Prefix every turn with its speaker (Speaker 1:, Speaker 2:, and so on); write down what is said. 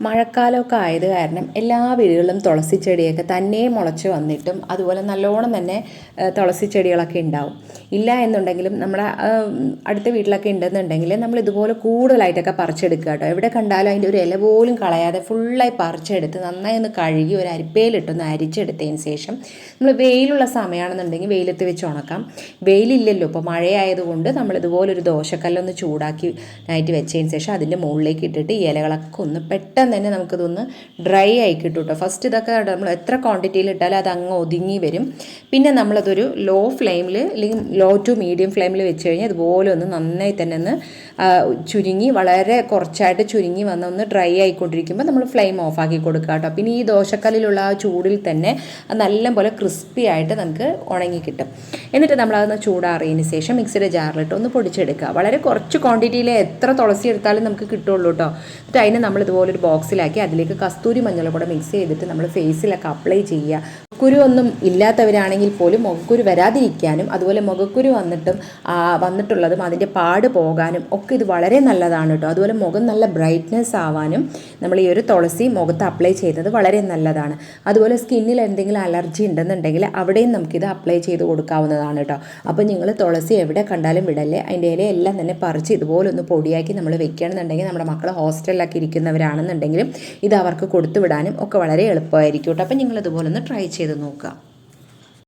Speaker 1: മഴക്കാലമൊക്കെ ആയത് കാരണം എല്ലാ വീടുകളിലും തുളസി ചെടിയൊക്കെ തന്നെ മുളച്ച് വന്നിട്ടും അതുപോലെ നല്ലോണം തന്നെ തുളസി ചെടികളൊക്കെ ഉണ്ടാവും. ഇല്ല എന്നുണ്ടെങ്കിലും നമ്മുടെ അടുത്ത വീട്ടിലൊക്കെ ഉണ്ടെന്നുണ്ടെങ്കിൽ നമ്മൾ ഇതുപോലെ കൂടുതലായിട്ടൊക്കെ പറിച്ചെടുക്കുക കേട്ടോ. എവിടെ കണ്ടാലും അതിന്റെ ഒരു ഇല പോലും കളയാതെ ഫുള്ളായി പറിച്ചെടുത്ത് നന്നായി ഒന്ന് കഴുകി ഒരു അരിപ്പയിലിട്ടൊന്ന് അരിച്ചെടുത്തതിന് ശേഷം നമ്മൾ വെയിലുള്ള സമയമാണെന്നുണ്ടെങ്കിൽ വെയിലത്ത് വെച്ച് ഉണക്കാം. വെയിലില്ലല്ലോ ഇപ്പോൾ മഴയായതുകൊണ്ട് നമ്മൾ ഇതുപോലെ ഒരു ദോശക്കല്ലൊന്ന് ചൂടാക്കി നൈറ്റ് വെച്ചതിന് ശേഷം അതിന്റെ മുകളിലേക്ക് ഇട്ടിട്ട് ഇലകളൊക്കെ ഒന്ന് പെട്ടെന്ന് തന്നെ നമുക്കിതൊന്ന് ഡ്രൈ ആയി കിട്ടും കേട്ടോ ഫസ്റ്റ് ഇതൊക്കെ നമ്മൾ എത്ര ക്വാണ്ടിറ്റിയിൽ ഇട്ടാലും അത് അങ്ങ് ഒതുങ്ങി വരും. പിന്നെ നമ്മളതൊരു ലോ ഫ്ലെയിമിൽ അല്ലെങ്കിൽ ലോ ടു മീഡിയം ഫ്ലെയിമിൽ വെച്ച് കഴിഞ്ഞാൽ ഇതുപോലെ ഒന്ന് നന്നായി തന്നെ ഒന്ന് ചുരുങ്ങി വളരെ കുറച്ചായിട്ട് ചുരുങ്ങി വന്ന് ഒന്ന് ഡ്രൈ ആയിക്കൊണ്ടിരിക്കുമ്പോൾ നമ്മൾ ഫ്ലെയിം ഓഫ് ആക്കി കൊടുക്കുക കേട്ടോ പിന്നെ ഈ ദോശക്കല്ലിലുള്ള ആ ചൂടിൽ തന്നെ നല്ലപോലെ ക്രിസ്പി ആയിട്ട് നമുക്ക് ഉണങ്ങി കിട്ടും. എന്നിട്ട് നമ്മളതൊന്ന് ചൂടാറിയതിന് ശേഷം മിക്സിയുടെ ജാറിലിട്ട് ഒന്ന് പൊടിച്ചെടുക്കുക. വളരെ കുറച്ച് ക്വാണ്ടിറ്റിയിൽ എത്ര തുളസി എടുത്താലും നമുക്ക് കിട്ടുള്ളൂ കേട്ടോ എന്നിട്ട് അതിന് ഇതുപോലെ ഒരു ബോക്സിലാക്കി അതിലേക്ക് കസ്തൂരി മഞ്ഞൾ കൂടെ മിക്സ് ചെയ്തിട്ട് നമ്മൾ ഫേസിലൊക്കെ അപ്ലൈ ചെയ്യുക. മുഖക്കുരു ഒന്നും ഇല്ലാത്തവരാണെങ്കിൽ പോലും മുഖക്കുരു വരാതിരിക്കാനും അതുപോലെ മുഖക്കുരു വന്നിട്ടും വന്നിട്ടുള്ളതും അതിന്റെ പാട് പോകാനും ഒക്കെ ഇത് വളരെ നല്ലതാണ് കേട്ടോ. അതുപോലെ മുഖം നല്ല ബ്രൈറ്റ്നെസ് ആവാനും നമ്മൾ ഈ ഒരു തുളസി മുഖത്ത് അപ്ലൈ ചെയ്യുന്നത് വളരെ നല്ലതാണ്. അതുപോലെ സ്കിന്നിൽ എന്തെങ്കിലും അലർജി ഉണ്ടെന്നുണ്ടെങ്കിൽ അവിടെയും നമുക്കിത് അപ്ലൈ ചെയ്ത് കൊടുക്കാവുന്നതാണ് കേട്ടോ. അപ്പോൾ നിങ്ങൾ തുളസി എവിടെ കണ്ടാലും വിടല്ലേ അതിന്റെ എല്ലാം തന്നെ പറിച്ച് ഇതുപോലെ ഒന്ന് പൊടിയാക്കി നമ്മൾ വെക്കുകയാണെന്നുണ്ടെങ്കിൽ നമ്മുടെ മക്കൾ ഹോസ്റ്റലിലൊക്കെ ഇരിക്കുന്നവരാണെന്നുണ്ടെങ്കിലും ഇത് അവർക്ക് കൊടുത്തു വിടാനും ഒക്കെ വളരെ എളുപ്പമായിരിക്കും കേട്ടോ. അപ്പോൾ നിങ്ങൾ ഇതുപോലെ ഒന്ന് ട്രൈ ചെയ്ത് നോക്കുക